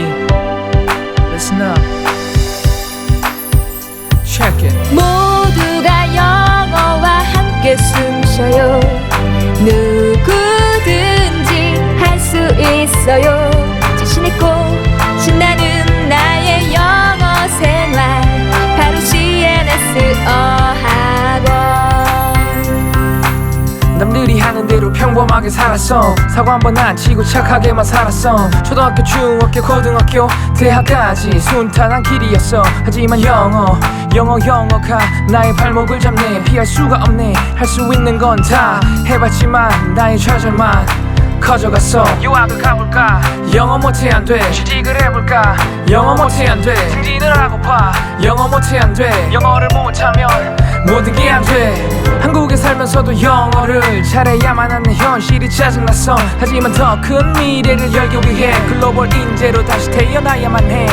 Listen up. Check it. 모두가 영어와 함께 숨쉬요. 누구든지 할 수 있어요. 평범하게 살았어. 사고 한번 안 치고 착하게만 살았어. 초등학교 중학교 고등학교 대학까지 순탄한 길이었어. 하지만 영어 영어 영어가 나의 발목을 잡네. 피할 수가 없네. 할 수 있는 건 다 해봤지만 나의 좌절만 커져갔어. 유학을 가볼까? 영어 못해 안돼. 취직을 해볼까? 영어 못해 안돼. 승진을 하고파. 영어 못해 안돼. 영어를 못하면 모든 게 안돼 살면서도 영어를 잘해야만 하는 현실이 짜증났어. 하지만 더 큰 미래를 열기 위해 글로벌 인재로 다시 태어나야만 해.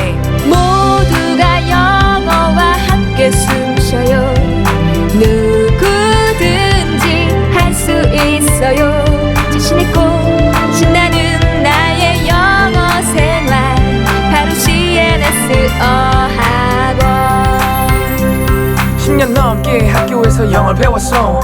모두가 영어와 함께 숨쉬어요. 누구든지 할 수 있어요. 자신 있고 신나는 나의 영어 생활. 바로 CNS 어학원. 10년 넘게 학교에서 영어를 배웠어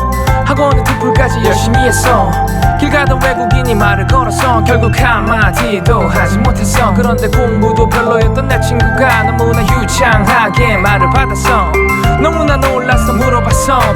학원에 두풀까지 열심히 했어. 길 가던 외국인이 말을 걸었어 결국 한마디도 하지 못했어. 그런데 공부도 별로였던 내 친구가 너무나 유창하게 말을 받았어 너무나 놀라서 물어봤어. 어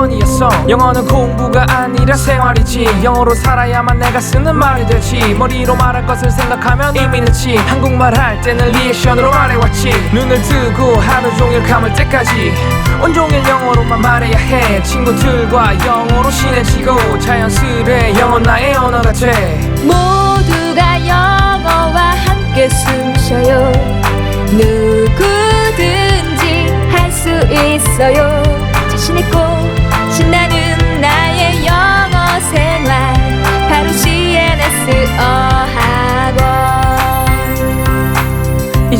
학원이었어. 영어는 공부가 아니라 생활이지. 영어로 살아야만 내가 쓰는 말이 되지. 머리로 말할 것을 생각하면 이미 늦지. 한국말 할 때는 리액션으로 말해왔지. 눈을 뜨고 하루 종일 감을 때까지. 온종일 영어로만 말해야 해. 친구들과 영어로 친해지고 자연스레 영어 나의 언어가 돼. 모두가 영어와 함께 숨쉬어요. 누구든지 할 수 있어요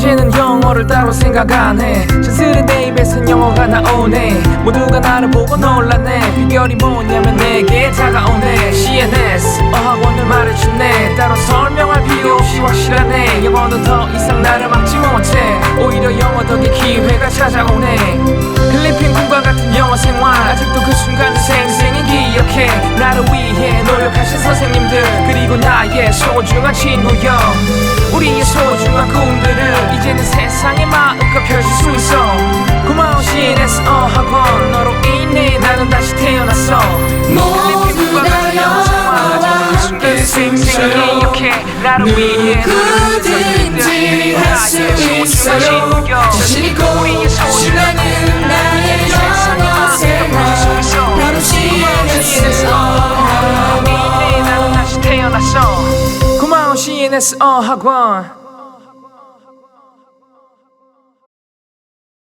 이제는 영어를 따로 생각 안해. 자스레 내 입에선 영어가 나오네. 모두가 나를 보고 놀라네. 비결이 뭐냐면 내게 다가오네. CNS 어학원을 말해주네. 따로 설명할 필요 없이 확실하네. 영어는 더 이상 나를 막지 못해. 오히려 영어 덕에 기회가 찾아오네. 필리핀 군과 같은 영어 생활. 아직도 그 순간을 생생히 기억해. 나를 위해 노력하신 선생님들 그리고 나의 소중한 친구여 우리의 소중한 꿈들을 이제는 세상의 마음껏 펼칠 수 있어. 고마운 CNS 어학원 너로 인해 나는 다시 태어났어. 나를 위해 노력하신 선생님들 누구든지 할 수 있어요 어학원